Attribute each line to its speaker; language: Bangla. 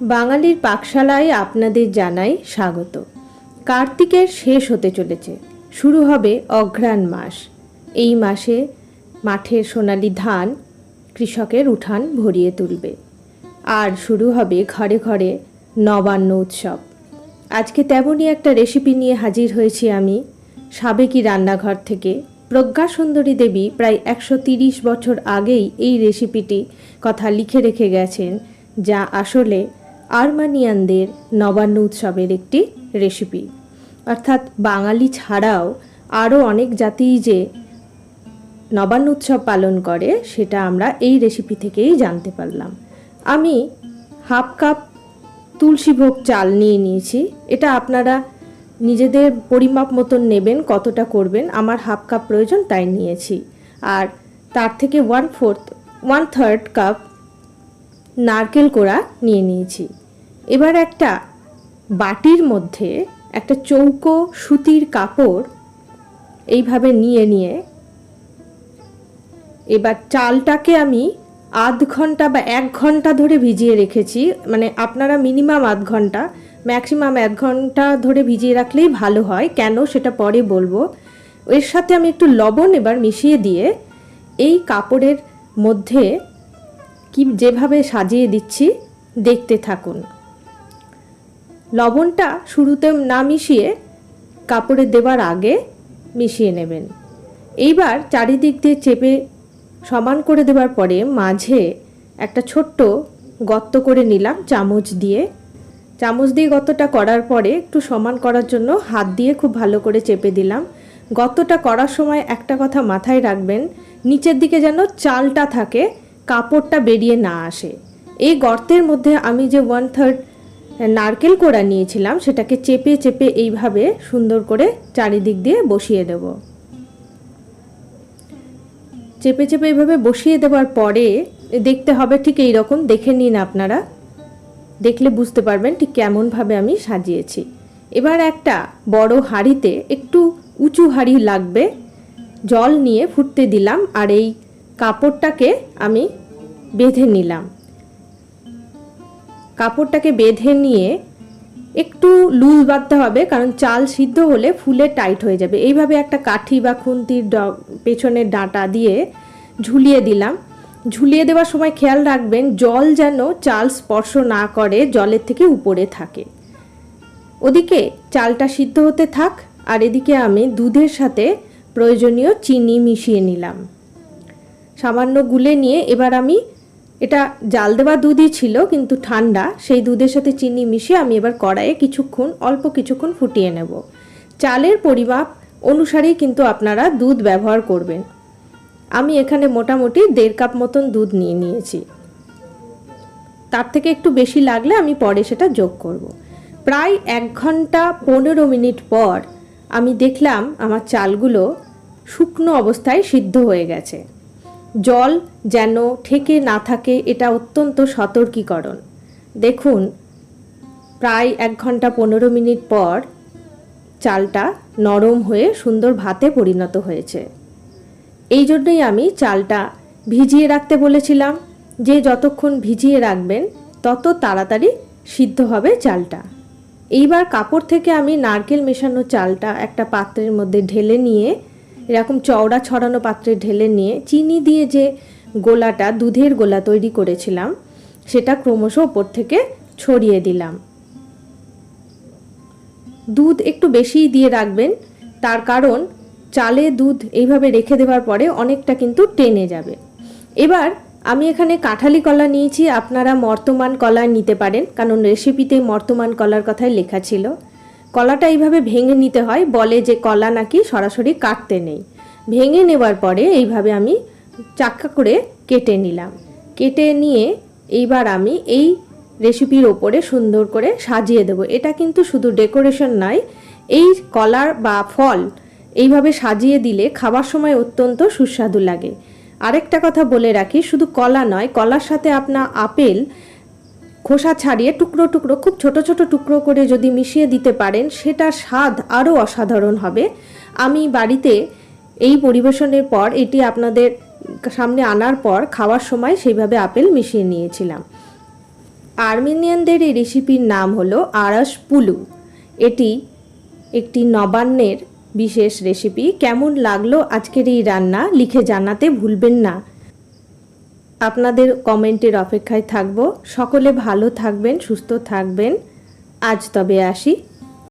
Speaker 1: বাঙালির পাকশালায় আপনাদের জানাই স্বাগত। কার্তিকের শেষ হতে চলেছে। শুরু হবে অঘ্রাণ মাস। এই মাসে মাঠের সোনালি ধান কৃষকের উঠান ভরিয়ে তুলবে। আর শুরু হবে ঘরে ঘরে নবান্ন উৎসব। আজকে তেমনই একটা রেসিপি নিয়ে হাজির হয়েছি আমি সাবেকি রান্নাঘর থেকে। প্রজ্ঞা সুন্দরী দেবী প্রায় একশো বছর আগেই এই রেসিপিটি কথা লিখে রেখে গেছেন, যা আসলে আর্মানিয়ানদের নবান্ন উৎসবের একটি রেসিপি অর্থাৎ বাঙালি ছাড়াও আরও অনেক জাতিই যে নবান্ন উৎসব পালন করে, সেটা আমরা এই রেসিপি থেকেই জানতে পারলাম। আমি হাফ কাপ তুলসী ভোগ চাল নিয়ে নিয়েছি। এটা আপনারা নিজেদের পরিমাপ মতন নেবেন, কতটা করবেন। আমার হাফ কাপ প্রয়োজন তাই নিয়েছি। আর তার থেকে one fourth one third cup নারকেল কোড়া নিয়ে নিয়েছি। এবার একটা বাটির মধ্যে একটা চৌকো সুতির কাপড় এইভাবে নিয়ে নিয়ে এবার চালটাকে আমি আধ ঘণ্টা বা এক ঘণ্টা ধরে ভিজিয়ে রেখেছি। মানে আপনারা মিনিমাম আধ ঘণ্টা, ম্যাক্সিমাম এক ঘণ্টা ধরে ভিজিয়ে রাখলেই ভালো হয়। কেন সেটা পরে বলব। এর সাথে আমি একটু লবণ এবার মিশিয়ে দিয়ে এই কাপড়ের মধ্যে কি, যেভাবে সাজিয়ে দিচ্ছি, দেখতে থাকুন। লবণটা শুরুতে না মিশিয়ে কাপড়ে দেওয়ার আগে মিশিয়ে নেবেন। এইবার চারিদিক দিয়ে চেপে সমান করে দেওয়ার পরে মাঝে একটা ছোট্ট গর্ত করে নিলাম চামচ দিয়ে। চামচ দিয়ে গর্তটা করার পরে একটু সমান করার জন্য হাত দিয়ে খুব ভালো করে চেপে দিলাম। গর্তটা করার সময় একটা কথা মাথায় রাখবেন, নিচের দিকে যেন চালটা থাকে কাপড়টা বেরিয়ে না আসে। এই গর্তের মধ্যে আমি যে ওয়ান থার্ড নারকেল কোড়া নিয়েছিলাম, সেটাকে চেপে চেপে এইভাবে সুন্দর করে চারিদিক দিয়ে বসিয়ে দেব। চেপে চেপে এইভাবে বসিয়ে দেওয়ার পরে দেখতে হবে ঠিক এই রকম দেখে নিন আপনারা। দেখলে বুঝতে পারবেন ঠিক কেমনভাবে আমি সাজিয়েছি। এবার একটা বড় হাঁড়িতে একটু উঁচু হাঁড়ি লাগবে, জল নিয়ে ফুটতে দিলাম, আর এই কাপড়টাকে আমি বেঁধে নিলাম। কাপড়টাকে বেঁধে নিয়ে একটু লুজ বাঁধতে হবে, কারণ চাল সিদ্ধ হলে ফুলে টাইট হয়ে যাবে। এইভাবে একটা কাঠি বা খুন্তির ড, পেছনের ডাঁটা দিয়ে ঝুলিয়ে দিলাম। ঝুলিয়ে দেওয়ার সময় খেয়াল রাখবেন, জল যেন চাল স্পর্শ না করে জলের থেকে উপরে থাকে। ওদিকে চালটা সিদ্ধ হতে থাক, আর এদিকে আমি দুধের সাথে প্রয়োজনীয় চিনি মিশিয়ে নিলাম। সামান্য গুলে নিয়ে এবার আমি এটা জাল দেওয়া দুধই ছিল, কিন্তু ঠান্ডা, সেই দুধের সাথে চিনি মিশিয়ে আমি এবার কড়াইয়ে কিছুক্ষণ, অল্প কিছুক্ষণ ফুটিয়ে নেব। চালের পরিমাপ অনুসারেই কিন্তু আপনারা দুধ ব্যবহার করবেন। আমি এখানে মোটামুটি দেড় কাপ মতন দুধ নিয়ে নিয়েছি। তার থেকে একটু বেশি লাগলে আমি পরে সেটা যোগ করব। প্রায় এক ঘণ্টা পনেরো মিনিট পর আমি দেখলাম আমার চালগুলো শুকনো অবস্থায় সিদ্ধ হয়ে গেছে। জল যেন ঠেকে না থাকে এটা অত্যন্ত সতর্কীকরণ। দেখুন, প্রায় এক ঘণ্টা পনেরো মিনিট পর চালটা নরম হয়ে সুন্দর ভাতে পরিণত হয়েছে। এই জন্যই আমি চালটা ভিজিয়ে রাখতে বলেছিলাম যে যতক্ষণ ভিজিয়ে রাখবেন, তত তাড়াতাড়ি সিদ্ধ হবে চালটা। এইবার কাপড় থেকে আমি নারকেল মেশানো চালটা একটা পাত্রের মধ্যে ঢেলে নিয়ে এরকম চওড়া ছড়ানো পাত্রে ঢেলে নিয়ে চিনি দিয়ে যে গোলাটা, দুধের গোলা তৈরি করেছিলাম, সেটা ক্রমশ ওপর থেকে ছড়িয়ে দিলাম। দুধ একটু বেশিই দিয়ে রাখবেন, তার কারণ চালে দুধ এইভাবে রেখে দেওয়ার পরে অনেকটা কিন্তু টেনে যাবে। এবার আমি এখানে কাঁঠালি কলা নিয়েছি, আপনারা মর্তমান কলা নিতে পারেন, কারণ রেসিপিতে মর্তমান কলার কথাই লেখা ছিল। কলাটা এইভাবে ভেঙে নিতে হয়, বলে যে কলা নাকি সরাসরি কাটতে নেই। ভেঙে নেওয়ার পরে এইভাবে আমি চাক্কা করে কেটে নিলাম। কেটে নিয়ে এইবার আমি এই রেসিপির ওপরে সুন্দর করে সাজিয়ে দেবো। এটা কিন্তু শুধু ডেকোরেশন নয়, এই কলার বা ফল এইভাবে সাজিয়ে দিলে খাবার সময় অত্যন্ত সুস্বাদু লাগে। আরেকটা কথা বলে রাখি, শুধু কলা নয়, কলার সাথে আপনার আপেল খোসা ছাড়িয়ে টুকরো টুকরো, খুব ছোট ছোট টুকরো করে যদি মিশিয়ে দিতে পারেন, সেটার স্বাদ আরও অসাধারণ হবে। আমি বাড়িতে এই পরিবেশনের পর, এটি আপনাদের সামনে আনার পর, খাওয়ার সময় সেইভাবে আপেল মিশিয়ে নিয়েছিলাম। আর্মেনিয়ানদের এই রেসিপির নাম হলো আড়স পুলু। এটি একটি নবান্নের বিশেষ রেসিপি। কেমন লাগল আজকের এই রান্না, লিখে জানাতে ভুলবেন না। আপনাদের কমেন্টের অপেক্ষায় থাকব। সকলে ভালো থাকবেন সুস্থ থাকবেন। আজ তবে আসি।